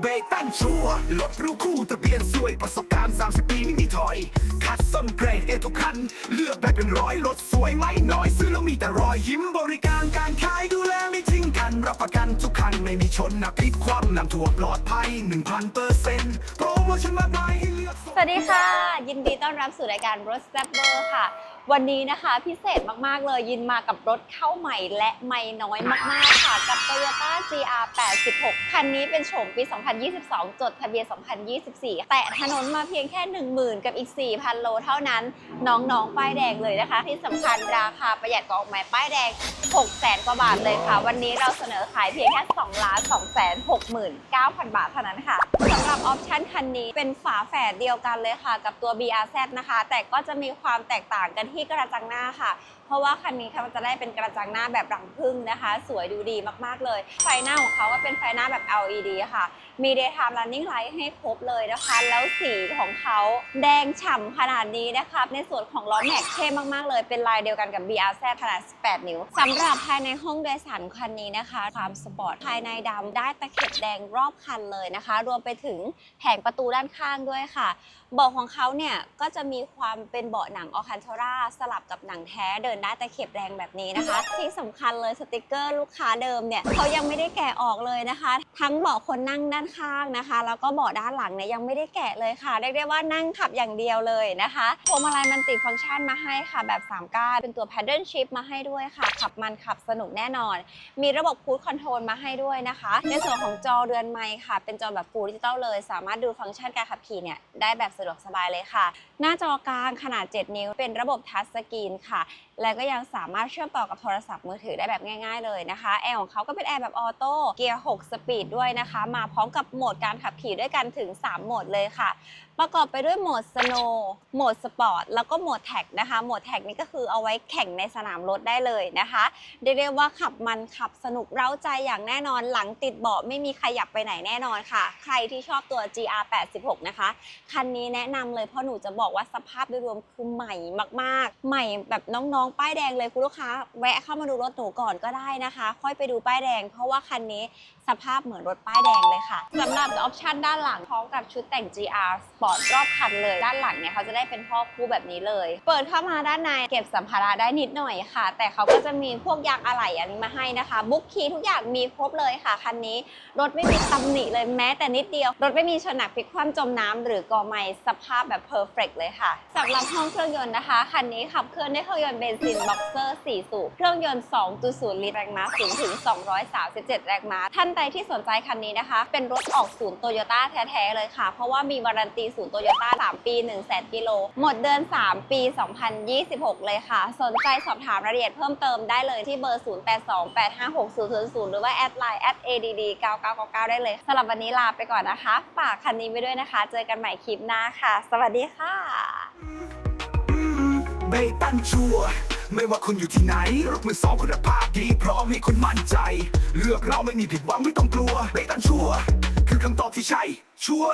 เบตันชัวรถรู้คู่ทะเบียนสวยประสบการณ์ 30 ปีไม่มีถอย คัดส้นเกรดเอทุกคัน เลือกได้เป็นร้อยรถสวยไม่น้อย ซื้อแล้วมีแต่รอยยิ้มบริการการขายดูแลไม่ทิ้งกัน รับประกันทุกคัน ไม่มีชนนะพลิกความนำถั่วปลอดภัย 1,000เปอร์เซ็นต์โปรโมชั่นมากมายให้เลือก สวัสดีค่ะ ยินดีต้อนรับสู่รายการรถแซ่บเบอร์ค่ะ วันนี้นะคะพิเศษมากๆเลยยินมากับรถเข้าใหม่และไม่น้อยมากๆค่ะกับ Toyota GR 86 คันนี้เป็นโฉมปี 2022 จดทะเบียน 2024 แต่ถนนมาเพียงแค่ 10,000 กับอีก 4,000 โลเท่านั้น น้องๆ ป้ายแดงเลยนะคะ ที่สำคัญราคาประหยัดกว่าออกใหม่ป้ายแดง 600,000 กว่าบาทเลยค่ะ วันนี้เราเสนอขายเพียงแค่ 2 ล้าน2 6 9 0 0 0 บาทเท่านั้นค่ะสำหรับออปชันคันนี้เป็นฝาแฝดเดียวกันเลยค่ะ กับตัว BRZ นะคะ แต่ก็จะมีความแตกต่างกันที่กระจังหน้าค่ะ ราะว่าคันนี้เขาจะได้เป็นกระจังหน้าแบบรังผึ้งนะคะ สวยดูดีมากๆเลย ไฟหน้าของเขาก็เป็นไฟหน้าแบบ LED ค่ะ มี daytime running light ให้ครบเลยนะคะ แล้วสีของเขาแดงฉ่ำขนาดนี้นะคะ ในส่วนของล้อแม็กเท่มากๆ เลยเป็นลายเดียวกันกับ BRZ ขนาด 18 นิ้วสำหรับภายในห้องโดยสารคันนี้นะคะ ความสปอร์ตภายในดำได้ตะเข็บแดงรอบคันเลยนะคะ รวมไปถึงแผงประตูด้านข้างด้วยค่ะเบาะของเขาเนี่ยก็จะมีความเป็นเบาะหนังออคัน t าร่าสลับกับหนังแท้เดินได้ตะเข็บแรงแบบนี้นะคะ ที่สำคัญเลยสติกเกอร์ลูกค้าเดิมเนี่ยเขายังไม่ได้แกะออกเลยนะคะ ทั้งเบาะคนนั่งด้านข้างนะคะ แล้วก็เบาะด้านหลังเนี่ยยังไม่ได้แกะเลยค่ะเรียกได้ว่านั่งขับอย่างเดียวเลยนะคะพวงมาลัยมันติดฟังก์ชันมาให้ค่ะ แบบ3ก้านเป็นตัว paddle shift มาให้ด้วยค่ะ ขับมันขับสนุกแน่นอน มีระบบ cruise control มาให้ด้วยนะคะ ในส่วนของจอเรือนไมค์ค่ะ เป็นจอแบบ full digital เลย สามารถดูฟังก์ชันการขับขี่เนี่ยได้แบบสะดวกสบายเลยค่ะ หน้าจอกลางขนาด 7 นิ้ว เป็นระบบทัชสกรีนค่ะ และก็ยังสามารถเชื่อมต่อกับโทรศัพท์มือถือได้แบบง่าย ๆเลยนะคะแอร์ของเขาก็เป็นแอร์แบบออโต้เกียร์ 6 สปีดด้วยนะคะ มาพร้อมกับโหมดการขับขี่ด้วยกันถึง 3 โหมดเลยค่ะ ประกอบไปด้วยโหมดสโนว์โหมดสปอร์ตแล้วก็โหมดแท็กนะคะ โหมดแท็กนี้ก็คือเอาไว้แข่งในสนามรถได้เลยนะคะเรียกว่าขับมันขับสนุกเร้าใจอย่างแน่นอนหลังติดเบาะไม่มีขยับไปไหนแน่นอนค่ะ ใครที่ชอบตัว GR 86นะคะ คันนี้แนะนำเลยเพราะหนูจะบอกว่าสภาพโดยรวมคือใหม่มาก ๆ ใหม่แบบน้องๆ ป้ายแดงเลยคุณลูกค้า แวะเข้ามาดูรถหนูก่อนก็ได้นะคะ ค่อยไปดูป้ายแดง เพราะว่าคันนี้สภาพเหมือนรถป้ายแดงเลยค่ะสำหรับออปชันด้านหลังพร้อมกับชุดแต่ง GR Sport รอบคันเลย ด้านหลังเนี่ยเขาจะได้เป็นพ่อคู่แบบนี้เลย เปิดเข้ามาด้านในเก็บสัมภาระได้นิดหน่อยค่ะ แต่เขาก็จะมีพวกยางอะไหล่อันนี้มาให้นะคะ บุ๊กคีทุกอย่างมีครบเลยค่ะคันนี้ รถไม่มีตำหนิเลยแม้แต่นิดเดียว รถไม่มีชนหนักพลิกคว่ำจมน้ำหรือกอไม้สภาพแบบเพอร์เฟกเลยค่ะสำหรับห้องเครื่องยนต์นะคะคันนี้ขับเคลื่อนด้วยเครื่องยนต์เบนซินบ็อกเซอร์4สูบเครื่องยนต์ 2.0 ลิตรแรงม้าสูงถึง 237 แรงม้าท่านใดที่สนใจคันนี้นะคะ เป็นรถออกศูนย์โตโยต้าแท้ๆเลยค่ะ เพราะว่ามีวารันตีศูนย์โตโยต้า3 ปี1 0 0 0 0 0กิโล หมดเดือน 3 ปี 2026 เลยค่ะ สนใจสอบถามรายละเอียดเพิ่มเติมได้เลยที่เบอร์ 0828560000 หรือว่าแอดไลน์ @add9999 ได้เลยสำหรับวันนี้ลาไปก่อนนะคะ ฝากคันนี้ไว้ด้วยนะคะ เจอกันใหม่คลิปหน้าค่ะ สวัสดีค่ะเบตันชัวร์ ไม่ว่าคุณอยู่ที่ไหนรถมือสองคุณภาพดีพร้อมให้คุณมั่นใจ เลือกเราไม่มีผิดหวังไม่ต้องกลัวเบตันชัวคือคำตอบที่ใช่ชัวร์